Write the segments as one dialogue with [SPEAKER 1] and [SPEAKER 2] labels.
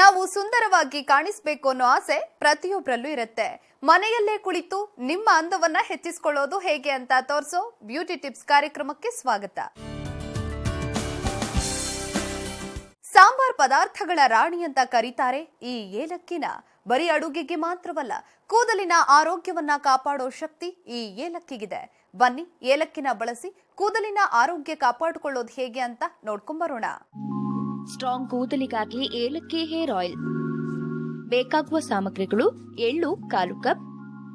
[SPEAKER 1] ನಾವು ಸುಂದರವಾಗಿ ಕಾಣಿಸ್ಬೇಕು ಅನ್ನೋ ಆಸೆ ಪ್ರತಿಯೊಬ್ಬರಲ್ಲೂ ಇರುತ್ತೆ. ಮನೆಯಲ್ಲೇ ಕುಳಿತು ನಿಮ್ಮ ಅಂದವನ್ನ ಹೆಚ್ಚಿಸಿಕೊಳ್ಳೋದು ಹೇಗೆ ಅಂತ ತೋರಿಸೋ ಬ್ಯೂಟಿ ಟಿಪ್ಸ್ ಕಾರ್ಯಕ್ರಮಕ್ಕೆ ಸ್ವಾಗತ. ಸಾಂಬಾರ್ ಪದಾರ್ಥಗಳ ರಾಣಿ ಅಂತ ಕರೀತಾರೆ ಈ ಏಲಕ್ಕಿನ. ಬರೀ ಅಡುಗೆಗೆ ಮಾತ್ರವಲ್ಲ, ಕೂದಲಿನ ಆರೋಗ್ಯವನ್ನ ಕಾಪಾಡೋ ಶಕ್ತಿ ಈ ಏಲಕ್ಕಿಗಿದೆ. ಬನ್ನಿ ಏಲಕ್ಕಿನ ಬಳಸಿ ಕೂದಲಿನ ಆರೋಗ್ಯ ಕಾಪಾಡಿಕೊಳ್ಳೋದು ಹೇಗೆ ಅಂತ ನೋಡ್ಕೊಂಬರೋಣ.
[SPEAKER 2] ಸ್ಟ್ರಾಂಗ್ ಕೂದಲಿಗಾಗಿ ಏಲಕ್ಕಿ ಹೇರ್ ಆಯಿಲ್. ಬೇಕಾಗುವ ಸಾಮಗ್ರಿಗಳು ಎಳ್ಳು, ಕಾಲು ಕಪ್,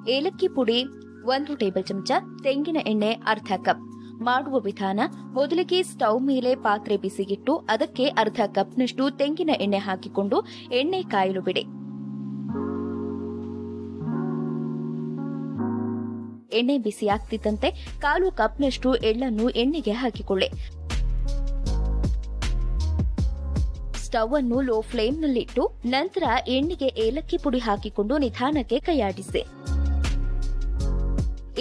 [SPEAKER 2] ಏಲಕ್ಕಿ ಪುಡಿ, ಒಂದು ಟೇಬಲ್ ಚಮಚ, ತೆಂಗಿನ ಎಣ್ಣೆ, ಅರ್ಧ ಕಪ್. ಮಾಡುವ ವಿಧಾನ, ಮೊದಲಿಗೆ ಸ್ಟೌವ್ ಮೇಲೆ ಪಾತ್ರೆ ಬಿಸಿಗಿಟ್ಟು ಅದಕ್ಕೆ ಅರ್ಧ ಕಪ್ನಷ್ಟು ತೆಂಗಿನ ಎಣ್ಣೆ ಹಾಕಿಕೊಂಡು ಎಣ್ಣೆ ಕಾಯಲು ಬಿಡಿ. ಎಣ್ಣೆ ಬಿಸಿಯಾಗ್ತಿದ್ದಂತೆ ಕಾಲು ಕಪ್ನಷ್ಟು ಎಳ್ಳನ್ನು ಎಣ್ಣೆಗೆ ಹಾಕಿಕೊಳ್ಳಿ. ಸ್ಟವ್ ಅನ್ನು ಲೋ ಫ್ಲೇಮ್ ನಲ್ಲಿಟ್ಟು ನಂತರ ಎಣ್ಣೆಗೆ ಏಲಕ್ಕಿ ಪುಡಿ ಹಾಕಿಕೊಂಡು ನಿಧಾನಕ್ಕೆ ಕೈಯಾಡಿಸಿ.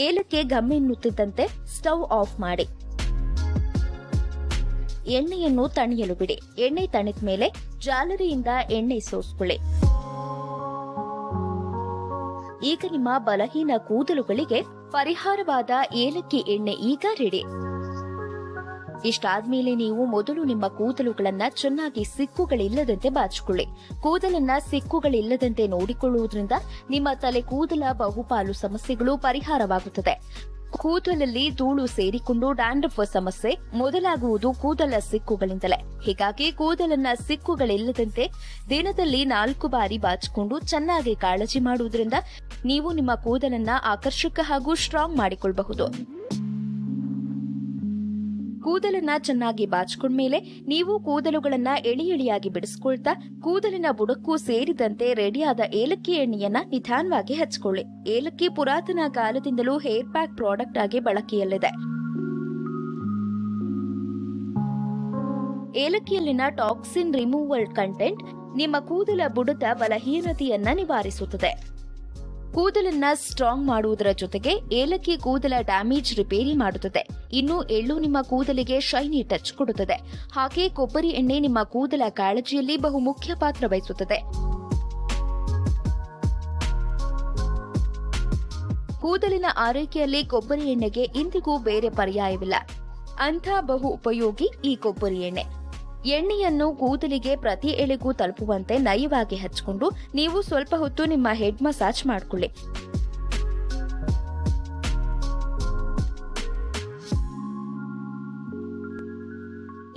[SPEAKER 2] ಏಲಕ್ಕೆ ಗಮ್ಮೆನ್ನುತ್ತಿದ್ದಂತೆ ಸ್ಟವ್ ಆಫ್ ಮಾಡಿ. ಎಣ್ಣೆಯನ್ನು ತಣಿಯಲು ಬಿಡಿ. ಎಣ್ಣೆ ತಣಿದ ಮೇಲೆ ಜಾಲರಿಯಿಂದ ಎಣ್ಣೆ ಸೋಸ್ಕೊಳ್ಳಿ. ಈಗ ನಿಮ್ಮ ಬಲಹೀನ ಕೂದಲುಗಳಿಗೆ ಪರಿಹಾರವಾದ ಏಲಕ್ಕಿ ಎಣ್ಣೆ ಈಗ ರೆಡಿ. ಇಷ್ಟಾದ್ಮೇಲೆ ನೀವು ಮೊದಲು ನಿಮ್ಮ ಕೂದಲುಗಳನ್ನ ಚೆನ್ನಾಗಿ ಸಿಕ್ಕುಗಳಿಲ್ಲದಂತೆ ಬಾಚಿಕೊಳ್ಳಿ. ಕೂದಲನ್ನ ಸಿಕ್ಕುಗಳಿಲ್ಲದಂತೆ ನೋಡಿಕೊಳ್ಳುವುದರಿಂದ ನಿಮ್ಮ ತಲೆ ಕೂದಲ, ಬಹುಪಾಲು ಸಮಸ್ಯೆಗಳು ಪರಿಹಾರವಾಗುತ್ತದೆ. ಕೂದಲಲ್ಲಿ ಧೂಳು ಸೇರಿಕೊಂಡು ಡ್ಯಾಂಡ್ರಫ್ ಸಮಸ್ಯೆ ಮೊದಲಾಗುವುದು ಕೂದಲ ಸಿಕ್ಕುಗಳಿಂದಲೇ. ಹೀಗಾಗಿ ಕೂದಲನ್ನ ಸಿಕ್ಕುಗಳಿಲ್ಲದಂತೆ ದಿನದಲ್ಲಿ ನಾಲ್ಕು ಬಾರಿ ಬಾಚಿಕೊಂಡು ಚೆನ್ನಾಗಿ ಕಾಳಜಿ ಮಾಡುವುದರಿಂದ ನೀವು ನಿಮ್ಮ ಕೂದಲನ್ನ ಆಕರ್ಷಕ ಹಾಗೂ ಸ್ಟ್ರಾಂಗ್ ಮಾಡಿಕೊಳ್ಳಬಹುದು ಕೂದಲನ್ನ ಚೆನ್ನಾಗಿ ಬಾಚ್ಕೊಂಡ್ಮೇಲೆ ನೀವು ಕೂದಲುಗಳನ್ನ ಎಳಿ ಎಳಿಯಾಗಿ ಬಿಡಿಸ್ಕೊಳ್ತಾ ಕೂದಲಿನ ಬುಡಕ್ಕೂ ಸೇರಿದಂತೆ ರೆಡಿಯಾದ ಏಲಕ್ಕಿ ಎಣ್ಣೆಯನ್ನ ನಿಧಾನವಾಗಿ ಹಚ್ಕೊಳ್ಳಿ. ಏಲಕ್ಕಿ ಪುರಾತನ ಕಾಲದಿಂದಲೂ ಹೇರ್ ಪ್ಯಾಕ್ ಪ್ರಾಡಕ್ಟ್ ಆಗಿ ಬಳಕೆಯಲ್ಲಿದೆ. ಏಲಕ್ಕಿಯಲ್ಲಿನ ಟಾಕ್ಸಿನ್ ರಿಮೂವಲ್ ಕಂಟೆಂಟ್ ನಿಮ್ಮ ಕೂದಲ ಬುಡದ ಬಲಹೀನತೆಯನ್ನ ನಿವಾರಿಸುತ್ತದೆ. ಕೂದಲನ್ನ ಸ್ಟ್ರಾಂಗ್ ಮಾಡುವುದರ ಜೊತೆಗೆ ಏಲಕ್ಕಿ ಕೂದಲ ಡ್ಯಾಮೇಜ್ ರಿಪೇರಿ ಮಾಡುತ್ತದೆ. ಇನ್ನು ಎಳ್ಳು ನಿಮ್ಮ ಕೂದಲಿಗೆ ಶೈನಿ ಟಚ್ ಕೊಡುತ್ತದೆ. ಹಾಗೆ ಕೊಬ್ಬರಿ ಎಣ್ಣೆ ನಿಮ್ಮ ಕೂದಲ ಕಾಳಜಿಯಲ್ಲಿ ಬಹು ಮುಖ್ಯ ಪಾತ್ರ ವಹಿಸುತ್ತದೆ. ಕೂದಲಿನ ಆರೈಕೆಯಲ್ಲಿ ಕೊಬ್ಬರಿ ಎಣ್ಣೆಗೆ ಇಂದಿಗೂ ಬೇರೆ ಪರ್ಯಾಯವಿಲ್ಲ. ಅಂಥ ಬಹು ಉಪಯೋಗಿ ಈ ಕೊಬ್ಬರಿ ಎಣ್ಣೆ. ಎಣ್ಣೆಯನ್ನು ಕೂದಲಿಗೆ ಪ್ರತಿ ಎಳೆಗೂ ತಲುಪುವಂತೆ ನಯವಾಗಿ ಹಚ್ಕೊಂಡು ನೀವು ಸ್ವಲ್ಪ ಹೊತ್ತು ನಿಮ್ಮ ಹೆಡ್ ಮಸಾಜ್ ಮಾಡಿಕೊಳ್ಳಿ.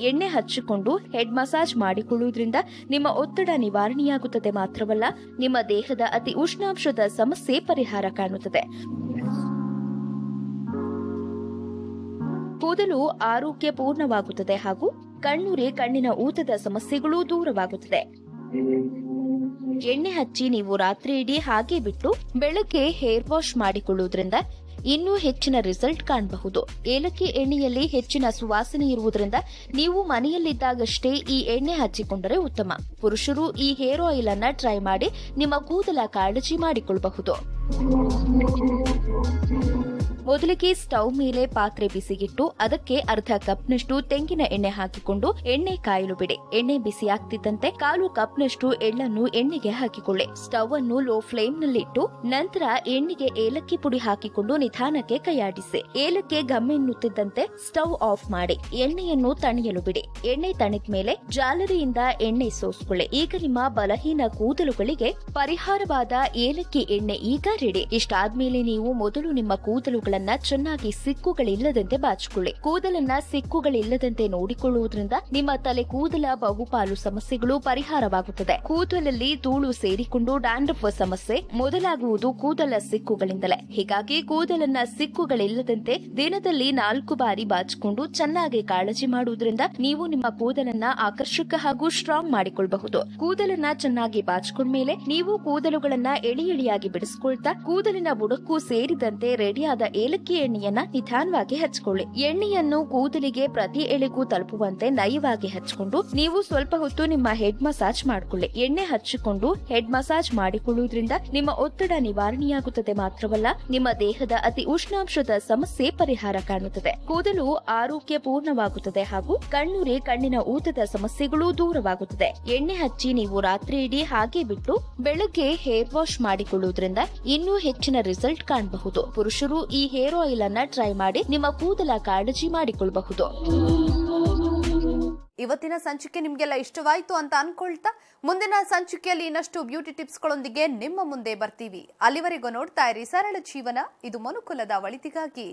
[SPEAKER 2] ಎಣ್ಣೆ ಹಚ್ಚಿಕೊಂಡು ಹೆಡ್ ಮಸಾಜ್ ಮಾಡಿಕೊಳ್ಳುವುದರಿಂದ ನಿಮ್ಮ ಒತ್ತಡ ನಿವಾರಣೆಯಾಗುತ್ತದೆ ಮಾತ್ರವಲ್ಲ, ನಿಮ್ಮ ದೇಹದ ಅತಿ ಉಷ್ಣಾಂಶದ ಸಮಸ್ಯೆ ಪರಿಹಾರ ಕಾಣುತ್ತದೆ. ಕೂದಲು ಆರೋಗ್ಯ ಪೂರ್ಣವಾಗುತ್ತದೆ ಹಾಗೂ ಕಣ್ಣುರಿ ಕಣ್ಣಿನ ಊತದ ಸಮಸ್ಯೆಗಳೂ ದೂರವಾಗುತ್ತದೆ. ಎಣ್ಣೆ ಹಚ್ಚಿ ನೀವು ರಾತ್ರಿ ಇಡೀ ಹಾಗೆ ಬಿಟ್ಟು ಬೆಳಗ್ಗೆ ಹೇರ್ ವಾಶ್ ಮಾಡಿಕೊಳ್ಳುವುದರಿಂದ ಇನ್ನೂ ಹೆಚ್ಚಿನ ರಿಸಲ್ಟ್ ಕಾಣಬಹುದು. ಏಲಕ್ಕಿ ಎಣ್ಣೆಯಲ್ಲಿ ಹೆಚ್ಚಿನ ಸುವಾಸನೆ ಇರುವುದರಿಂದ ನೀವು ಮನೆಯಲ್ಲಿದ್ದಾಗಷ್ಟೇ ಈ ಎಣ್ಣೆ ಹಚ್ಚಿಕೊಂಡರೆ ಉತ್ತಮ. ಪುರುಷರು ಈ ಹೇರ್ ಆಯಿಲ್ ಅನ್ನ ಟ್ರೈ ಮಾಡಿ ನಿಮ್ಮ ಕೂದಲ ಕಾಳಜಿ ಮಾಡಿಕೊಳ್ಳಬಹುದು ಮೊದಲಿಗೆ ಸ್ಟವ್ ಮೇಲೆ ಪಾತ್ರೆ ಬಿಸಿಗಿಟ್ಟು, ಅದಕ್ಕೆ ಅರ್ಧ ಕಪ್ನಷ್ಟು ತೆಂಗಿನ ಎಣ್ಣೆ ಹಾಕಿಕೊಂಡು ಎಣ್ಣೆ ಕಾಯಲು ಬಿಡಿ. ಎಣ್ಣೆ ಬಿಸಿಯಾಗ್ತಿದ್ದಂತೆ ಕಾಲು ಕಪ್ನಷ್ಟು ಎಳ್ಳನ್ನು ಎಣ್ಣೆಗೆ ಹಾಕಿಕೊಳ್ಳಿ. ಸ್ಟವ್ ಅನ್ನು ಲೋ ಫ್ಲೇಮ್ ಫ್ಲೇಮ್ನಲ್ಲಿಟ್ಟು ನಂತರ ಎಣ್ಣೆಗೆ ಏಲಕ್ಕಿ ಪುಡಿ ಹಾಕಿಕೊಂಡು ನಿಧಾನಕ್ಕೆ ಕೈಯಾಡಿಸಿ. ಏಲಕ್ಕೆ ಗಮ್ಮೆನ್ನುತ್ತಿದ್ದಂತೆ ಸ್ಟವ್ ಆಫ್ ಮಾಡಿ, ಎಣ್ಣೆಯನ್ನು ತಣಿಯಲು ಬಿಡಿ. ಎಣ್ಣೆ ತಣಿದ ಮೇಲೆ ಜಾಲರಿಯಿಂದ ಎಣ್ಣೆ ಸೋಸ್ಕೊಳ್ಳಿ. ಈಗ ನಿಮ್ಮ ಬಲಹೀನ ಕೂದಲುಗಳಿಗೆ ಪರಿಹಾರವಾದ ಏಲಕ್ಕಿ ಎಣ್ಣೆ ಈಗ ರೆಡಿ ಇಷ್ಟಾದ್ಮೇಲೆ ನೀವು ಮೊದಲು ನಿಮ್ಮ ಕೂದಲುಗಳನ್ನ ಚೆನ್ನಾಗಿ ಸಿಕ್ಕುಗಳಿಲ್ಲದಂತೆ ಬಾಚಿಕೊಳ್ಳಿ. ಕೂದಲನ್ನ ಸಿಕ್ಕುಗಳಿಲ್ಲದಂತೆ ನೋಡಿಕೊಳ್ಳುವುದರಿಂದ ನಿಮ್ಮ ತಲೆ ಕೂದಲ, ಬಹುಪಾಲು ಸಮಸ್ಯೆಗಳು ಪರಿಹಾರವಾಗುತ್ತದೆ. ಕೂದಲಲ್ಲಿ ಧೂಳು ಸೇರಿಕೊಂಡು ಡ್ಯಾಂಡ್ರಫ್ ಸಮಸ್ಯೆ ಮೊದಲಾಗುವುದು ಕೂದಲ ಸಿಕ್ಕುಗಳಿಂದಲೇ. ಹೀಗಾಗಿ ಕೂದಲನ್ನ ಸಿಕ್ಕುಗಳಿಲ್ಲದಂತೆ ದಿನದಲ್ಲಿ ನಾಲ್ಕು ಬಾರಿ ಬಾಚಿಕೊಂಡು ಚೆನ್ನಾಗಿ ಕಾಳಜಿ ಮಾಡುವುದರಿಂದ ನೀವು ನಿಮ್ಮ ಕೂದಲನ್ನ ಆಕರ್ಷಕ ಹಾಗೂ ಸ್ಟ್ರಾಂಗ್ ಮಾಡಿಕೊಳ್ಳಬಹುದು ಕೂದಲನ್ನ ಚೆನ್ನಾಗಿ ಬಾಚ್ಕೊಂಡ್ಮೇಲೆ ನೀವು ಕೂದಲುಗಳನ್ನ ಎಳಿ ಎಳಿಯಾಗಿ ಬಿಡಿಸ್ಕೊಳ್ತಾ ಕೂದಲಿನ ಬುಡಕ್ಕೂ ಸೇರಿದಂತೆ ರೆಡಿಯಾದ ಏಲಕ್ಕಿ ಎಣ್ಣೆಯನ್ನ ನಿಧಾನವಾಗಿ ಹಚ್ಚಿಕೊಳ್ಳಿ ಎಣ್ಣೆಯನ್ನು ಕೂದಲಿಗೆ ಪ್ರತಿ ಎಳೆಗೂ ತಲುಪುವಂತೆ ನಯವಾಗಿ ಹಚ್ಚಿಕೊಂಡು ನೀವು ಸ್ವಲ್ಪ ಹೊತ್ತು ನಿಮ್ಮ ಹೆಡ್ ಮಸಾಜ್ ಮಾಡಿಕೊಳ್ಳಿ. ಎಣ್ಣೆ ಹಚ್ಚಿಕೊಂಡು ಹೆಡ್ ಮಸಾಜ್ ಮಾಡಿಕೊಳ್ಳುವುದರಿಂದ ನಿಮ್ಮ ಒತ್ತಡ ನಿವಾರಣೆಯಾಗುತ್ತದೆ ಮಾತ್ರವಲ್ಲ, ನಿಮ್ಮ ದೇಹದ ಅತಿ ಉಷ್ಣಾಂಶದ ಸಮಸ್ಯೆ ಪರಿಹಾರ ಕಾಣುತ್ತದೆ. ಕೂದಲು ಆರೋಗ್ಯ ಪೂರ್ಣವಾಗುತ್ತದೆ ಹಾಗೂ ಕಣ್ಣುರಿ ಕಣ್ಣಿನ ಊತದ ಸಮಸ್ಯೆಗಳು ದೂರವಾಗುತ್ತದೆ. ಎಣ್ಣೆ ಹಚ್ಚಿ ನೀವು ರಾತ್ರಿ ಇಡೀ ಹಾಗೆ ಬಿಟ್ಟು ಬೆಳಗ್ಗೆ ಹೇರ್ ವಾಶ್ ಮಾಡಿಕೊಳ್ಳುವುದರಿಂದ ಇನ್ನೂ ಹೆಚ್ಚಿನ ರಿಸಲ್ಟ್ ಕಾಣಬಹುದು. ಪುರುಷರು ಈ ಹೇರ್ ಆಯಿಲ್ ಅನ್ನ ಟ್ರೈ ಮಾಡಿ ನಿಮ್ಮ ಕೂದಲ ಕಾಳಜಿ ಮಾಡಿಕೊಳ್ಳಬಹುದು
[SPEAKER 1] ಇವತ್ತಿನ ಸಂಚಿಕೆ ನಿಮ್ಗೆಲ್ಲ ಇಷ್ಟವಾಯ್ತು ಅಂತ ಅನ್ಕೊಳ್ತಾ ಮುಂದಿನ ಸಂಚಿಕೆಯಲ್ಲಿ ಇನ್ನಷ್ಟು ಬ್ಯೂಟಿ ಟಿಪ್ಸ್ಗಳೊಂದಿಗೆ ನಿಮ್ಮ ಮುಂದೆ ಬರ್ತೀವಿ. ಅಲ್ಲಿವರೆಗೂ ನೋಡ್ತಾ ಇರಿ ಸರಳ ಜೀವನ. ಇದು ಮನುಕುಲದ ಒಳಿತಿಗಾಗಿ.